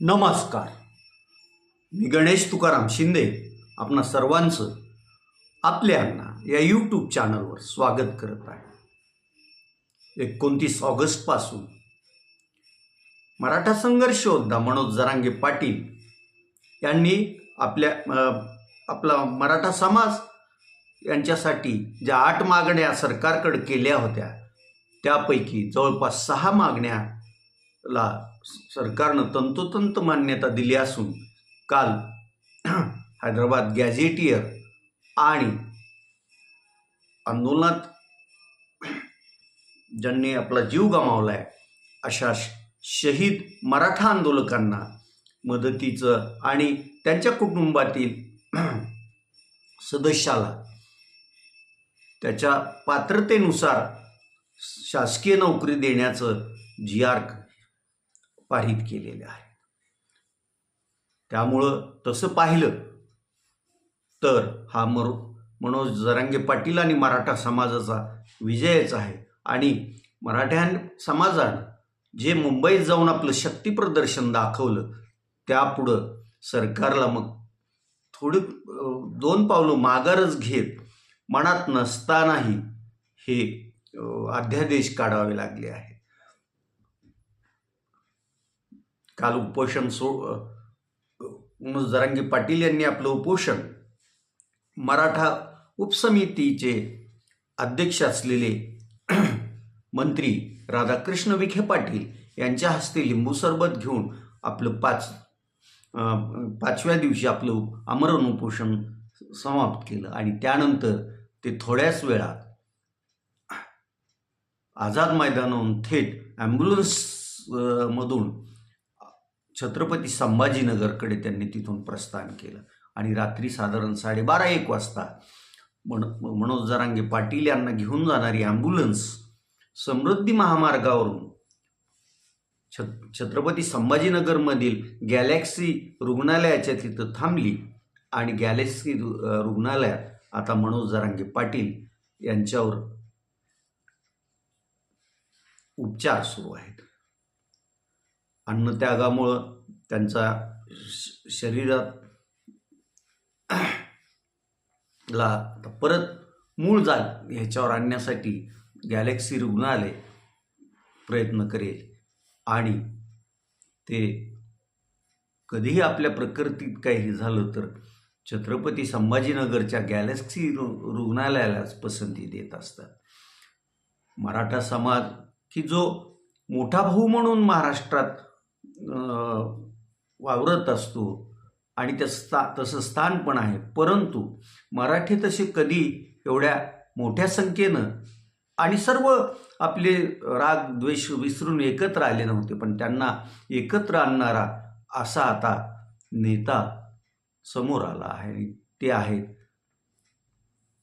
नमस्कार. मी गणेश तुकाराम शिंदे. आपणा सर्वांचं आपल्यांना या यूट्यूब चॅनलवर स्वागत करत आहे. एकोणतीस ऑगस्टपासून मराठा संघर्ष योद्धा मनोज जरांगे पाटील यांनी आपल्या आपला मराठा समाज यांच्यासाठी ज्या आठ मागण्या सरकारकडे केल्या होत्या त्यापैकी जवळपास सहा मागण्याला सरकारनं तंतोतंत मान्यता दिली असून काल हैदराबाद गॅझेटियर आणि आंदोलनात ज्यांनी आपला जीव गमावला आहे अशा श- शहीद मराठा आंदोलकांना मदतीचं आणि त्यांच्या कुटुंबातील सदस्याला त्याच्या पात्रतेनुसार शासकीय नोकरी देण्याचं जी आर पारित केलेले आहे त्यामुळं तसं पाहिलं तर हा मरो मनोज जरांगे पाटील आणि मराठा समाजाचा विजयच आहे. आणि मराठ्या समाजानं जे मुंबईत जाऊन आपलं शक्तीप्रदर्शन दाखवलं त्यापुढं सरकारला मग थोडी दोन पावलं माघारच घेत मनात नसतानाही हे अध्यादेश काढावे लागले आहेत. काल उपोषण सो जरांगी पाटील यांनी आपलं उपोषण मराठा उपसमितीचे अध्यक्ष असलेले मंत्री राधाकृष्ण विखे पाटील यांच्या हस्ते लिंबू सरबत घेऊन आपलं पाच पाचव्या दिवशी आपलं आमरण उपोषण समाप्त केलं. आणि त्यानंतर ते थोड्याच वेळात आझाद मैदानाहून थेट ॲम्ब्युलन्स मधून छत्रपती संभाजीनगरकडे त्यांनी तिथून प्रस्थान केलं. आणि रात्री साधारण साडेबारा एक वाजता मन मनोज जरांगे पाटील यांना घेऊन जाणारी ॲम्ब्युलन्स समृद्धी महामार्गावरून छ छत्रपती संभाजीनगरमधील गॅलेक्सी रुग्णालयाच्या तिथं थांबली. आणि गॅलेक्सी रु रुग्णालयात आता मनोज जरांगे पाटील यांच्यावर उपचार सुरू आहेत. अन्नत्यागामुळं त्यांचा श- शरीरात ला परत मूळ जाग ह्याच्यावर आणण्यासाठी गॅलेक्सी रुग्णालय प्रयत्न करेल. आणि ते कधीही आपल्या प्रकृतीत काही झालं तर छत्रपती संभाजीनगरच्या गॅलेक्सी रु रुग्णालयालाच पसंती देत असतात. मराठा समाज की जो मोठा भाऊ म्हणून महाराष्ट्रात वावरत असतो. आणि त्या स्था तसं स्थान पण आहे. परंतु मराठी तसे कधी एवढ्या मोठ्या संख्येनं आणि सर्व आपले राग द्वेष विसरून एकत्र आले नव्हते. पण त्यांना एकत्र आणणारा असा आता नेता समोर आला आहे. ते आहेत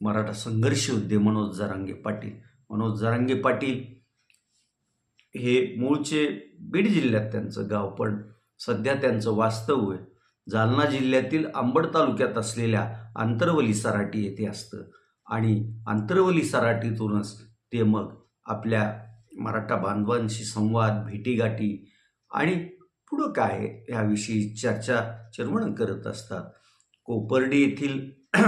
मराठा संघर्ष योद्धे मनोज जरांगे पाटील. मनोज जरांगे पाटील हे मूळचे बीड जिल्ह्यात त्यांचं गाव पण सध्या त्यांचं वास्तव्य जालना जिल्ह्यातील आंबड तालुक्यात असलेल्या आंतरवली सराटी येथे असतं. आणि आंतरवली सराटीतूनच ते मग आपल्या मराठा बांधवांशी संवाद भेटीगाठी आणि पुढं काय ह्याविषयी चर्चा चर्वण करत असतात. कोपर्डी येथील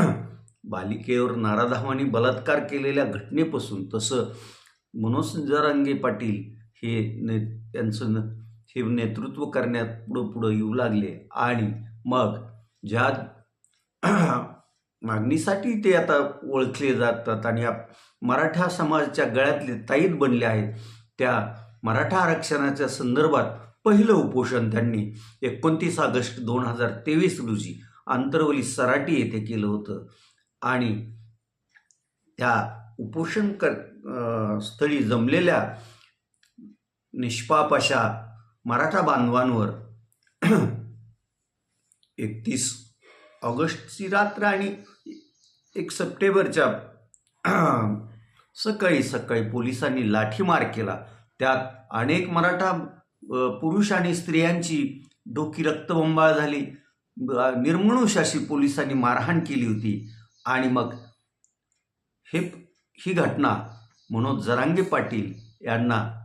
बालिकेवर नाराधावानी बलात्कार केलेल्या घटनेपासून तसं मनोज जरांगे पाटील हे ने त्यांचं न हे नेतृत्व करण्यात पुढं पुढं येऊ लागले. आणि मग ज्या मागणीसाठी ते आता ओळखले जातात आणि या मराठा समाजाच्या गळ्यातले ताईत बनले आहेत त्या मराठा आरक्षणाच्या संदर्भात पहिलं उपोषण त्यांनी एकोणतीस ऑगस्ट दोन हजार तेवीस रोजी आंतरवली सराटी येथे केलं होतं. आणि त्या उपोषण कर स्थळी जमलेल्या निष्पाप अशा मराठा बांधवांवर. एकतीस ऑगस्टची रात्र आणि एक सप्टेंबरच्या सकाळी सकाळी पोलिसांनी लाठीमार केला. त्यात अनेक मराठा पुरुष आणि स्त्रियांची डोकी रक्तबंबाळ झाली. अ, अशी पोलिसांनी मारहाण केली होती. आणि मग हे ही घटना मनोज जरांगे पाटील यांना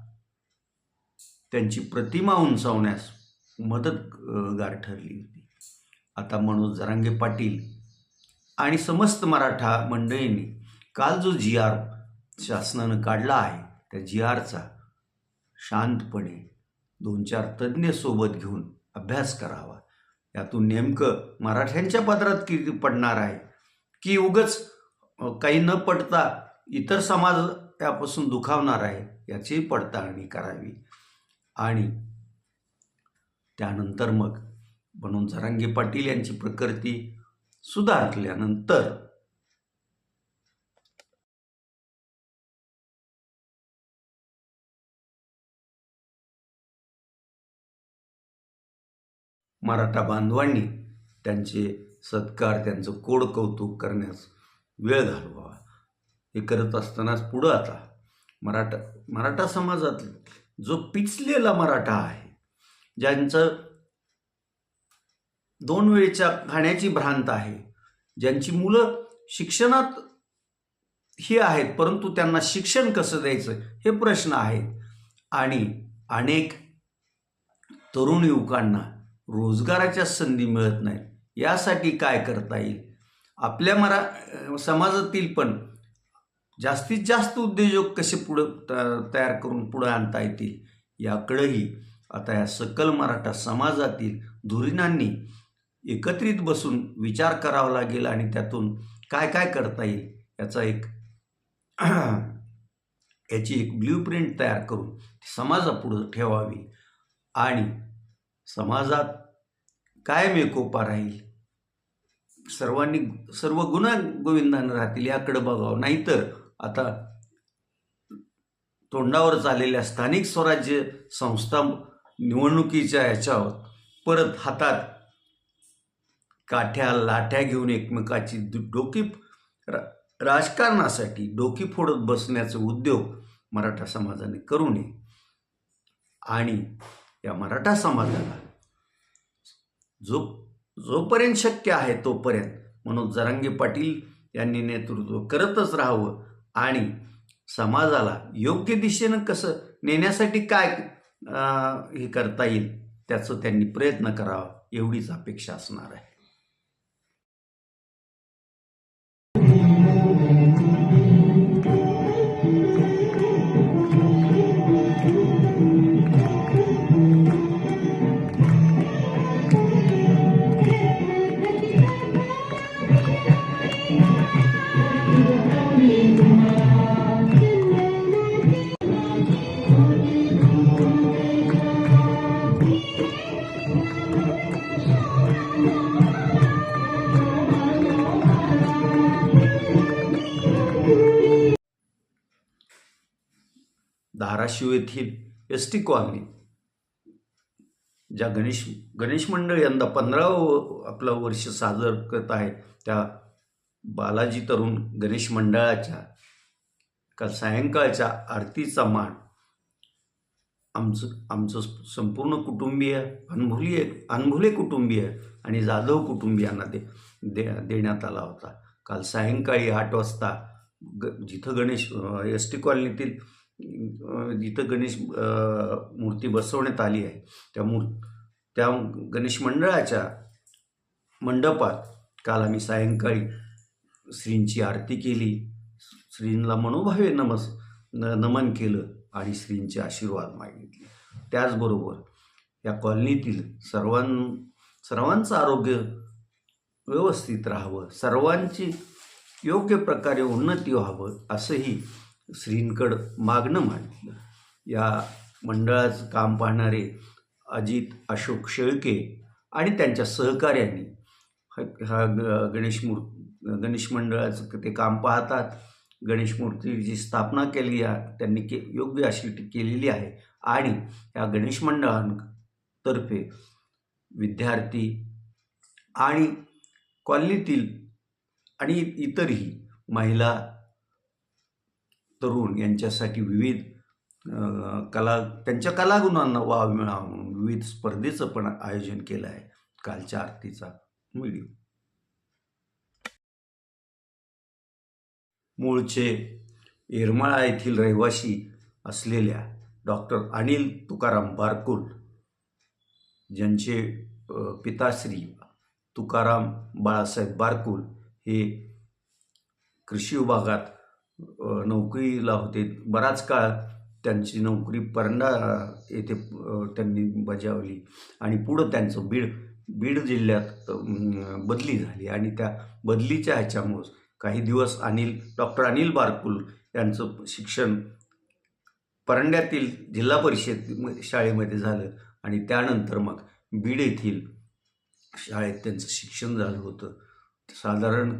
त्यांची प्रतिमा उंचावण्यास मदतगार ठरली होती. आता मनोज जरांगे पाटील आणि समस्त मराठा मंडळींनी काल जो जी आर शासनानं काढला आहे त्या जी आरचा शांतपणे दोन चार तज्ज्ञ सोबत घेऊन अभ्यास करावा. यातून नेमकं मराठ्यांच्या पदरात किती पडणार आहे की उगच काही न पडता इतर समाज यापासून दुखावणार आहे याची पडताळणी करावी. आणि त्यानंतर मग म्हणून झरांगे पाटील यांची प्रकृती सुधारल्यानंतर मराठा बांधवांनी त्यांचे सत्कार त्यांचं कोड कौतुक करण्यास वेळ घालवावा. हे करत असतानाच पुढं आता मराठा मराठा समाजात जो पिचलेला मराठा आहे ज्यांचं दोन वेळच्या खाण्याची भ्रांत आहे ज्यांची मुलं शिक्षणात ही आहेत परंतु त्यांना शिक्षण कसं द्यायचं हे प्रश्न आहेत. आणि अनेक तरुण युवकांना रोजगाराच्या संधी मिळत नाहीत. यासाठी काय करता येईल? आपल्या मरा समाजातील पण जास्तीत जास्त उद्योजक कसे पुढं त- तयार करून पुढं आणता येतील याकडेही आता या सकल मराठा समाजातील धुरीणांनी एकत्रित बसून विचार करावा लागेल आणि त्यातून काय काय करता येईल याचा एक याची एक ब्ल्यू प्रिंट तयार करून समाजापुढं ठेवावी. आणि समाजात कायम एकोपा राहील. सर्वांनी सर्व गुन्हा गोविंदानं राहतील याकडे बघावं. नाहीतर आता तोंडावर चाललेल्या स्थानिक स्वराज्य संस्था निवडणुकीच्या ह्याच्यावर परत हातात काठ्या लाठ्या घेऊन एकमेकाची डोकी रा- राजकारणासाठी डोकी फोडत बसण्याचा उद्योग मराठा समाजाने करू नये. आणि या मराठा समाजाला जो जोपर्यंत शक्य आहे तोपर्यंत म्हणून जरांगे पाटील यांनी नेतृत्व करतच राहावं आणि समाजाला योग्य दिशेनं कसं नेण्यासाठी काय हे करता येईल त्याचं त्यांनी प्रयत्न करावा एवढीच अपेक्षा असणार आहे. धाराशिव येथील एस टी कॉलनी ज्या गणेश गणेश मंडळ यंदा पंधरावं आपलं वर्ष साजर करत आहे त्या बालाजी तरुण गणेश मंडळाच्या काल सायंकाळच्या आरतीचा मान आमचं आमचं संपूर्ण कुटुंबीय अनभुली अनभुले कुटुंबीय आणि जाधव कुटुंबियांना दे दे देण्यात आला होता. काल सायंकाळी आठ वाजता ग जिथं गणेश एस टी कॉलनीतील जिथं गणेश मूर्ती बसवण्यात आली आहे त्या मूर् त्या गणेश मंडळाच्या मंडपात काल आम्ही सायंकाळी श्रींची आरती केली. श्रींना मनोभावे नमस न नमन केलं आणि श्रींचे आशीर्वाद मागितले. त्याचबरोबर या कॉलनीतील सर्वां सर्वांचं आरोग्य व्यवस्थित राहावं सर्वांची योग्य प्रकारे उन्नती व्हावं असंही श्रींकडं मागणं मांडलं. या मंडळाचं काम पाहणारे अजित अशोक शेळके आणि त्यांच्या सहकाऱ्यांनी हा- ग- गणेश मूर् गणेश मंडळाचं ते काम पाहतात. गणेश मूर्तीची स्थापना केली त्यांनी के योग्य अशी केलेली आहे. आणि या गणेश मंडळांतर्फे विद्यार्थी आणि कॉलनीतील आणि इतरही महिला तरुण यांच्यासाठी विविध कला त्यांच्या कलागुणांना वाव मिळावा म्हणून विविध स्पर्धेचं पण आयोजन केलं आहे. कालच्या आरतीचा व्हिडिओ. मूळचे येरमाळा येथील रहिवासी असलेल्या डॉक्टर अनिल तुकाराम बारकुल ज्यांचे पिताश्री तुकाराम बाळासाहेब बारकुल हे कृषी विभागात नोकरीला होते. बराच काळ त्यांची नोकरी परंडा येथे त्यांनी बजावली. आणि पुढं त्यांचं बीड बीड जिल्ह्यात बदली झाली. आणि त्या बदलीच्या ह्याच्यामुळं काही दिवस अनिल डॉक्टर अनिल बारकुल यांचं शिक्षण परंड्यातील जिल्हा परिषद शाळेमध्ये झालं. आणि त्यानंतर मग बीड येथील शाळेत त्यांचं शिक्षण झालं होतं. साधारण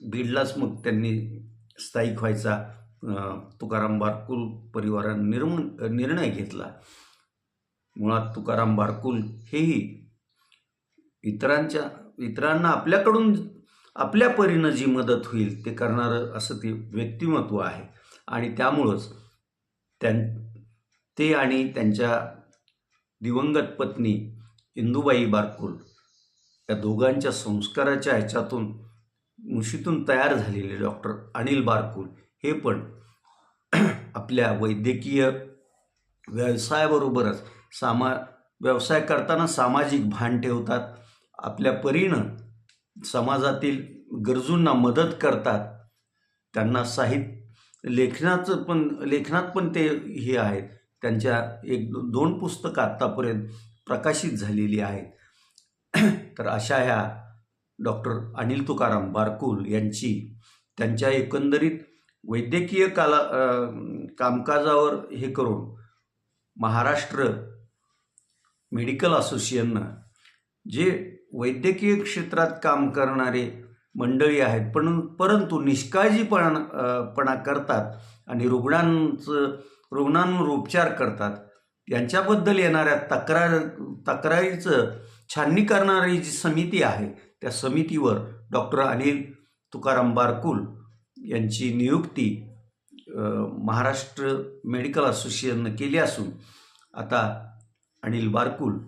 बीडलाच मग त्यांनी स्थायिक व्हायचा. तुकाराम बारकुल परिवारानं निर्म निर्णय घेतला. मुळात तुकाराम बारकुल हेही इतरांच्या इतरांना आपल्याकडून आपल्या परीनं जी मदत होईल ते करणारं असं ते व्यक्तिमत्व आहे. आणि त्यामुळंच त्यां ते आणि त्यांच्या दिवंगत पत्नी इंदुबाई बारकुल या दोघांच्या संस्काराच्या ह्याच्यातून मुशीतून तयार झालेले डॉक्टर अनिल बारकुल हे पण आपल्या वैद्यकीय व्यवसायाबरोबरच सामा व्यवसाय करताना सामाजिक भान ठेवतात. आपल्या परीनं समाजातील गरजूंना मदत करतात. त्यांना साहित्य लेखनाचं पण लेखनात पण ते हे आहेत. त्यांच्या एक दोन पुस्तकं आत्तापर्यंत प्रकाशित झालेली आहेत. तर अशा ह्या डॉक्टर अनिल तुकाराम बारकुल यांची त्यांच्या एकंदरीत वैद्यकीय काला कामकाजावर हे करून महाराष्ट्र मेडिकल असोसिएशननं जे वैद्यकीय क्षेत्रात काम करणारे मंडळी आहेत पण परंतु निष्काळजीपणा पणा करतात आणि रुग्णांचं रुग्णांवर उपचार करतात यांच्याबद्दल येणाऱ्या तक्रार तक्रारीचं छाननी करणारी जी समिती आहे त्या समितीवर डॉक्टर अनिल तुकाराम बारकुल यांची नियुक्ती महाराष्ट्र मेडिकल असोसिएशननं केली असून आता अनिल बारकुल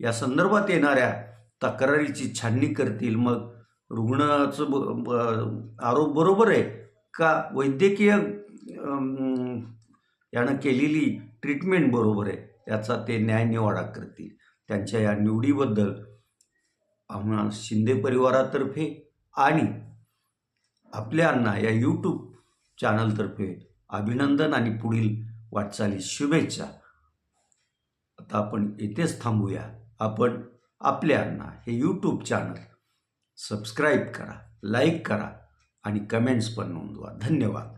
या संदर्भात येणाऱ्या तक्रारीची छाननी करतील. मग रुग्णाचं ब ब- आरोप बरोबर आहे का? वैद्यकीय यानं केलेली ट्रीटमेंट बरोबर आहे याचा ते न्यायनिवाडा करतील. त्यांच्या या निवडीबद्दल आम्हा शिंदे परिवारातर्फे आणि आपल्यांना या यूट्यूब चॅनलतर्फे अभिनंदन आणि पुढील वाटचाली शुभेच्छा. आता आपण येथेच थांबूया. आपण आपल्यांना हे यूट्यूब चॅनल सबस्क्राईब करा लाईक करा आणि कमेंट्स पण नोंदवा. धन्यवाद.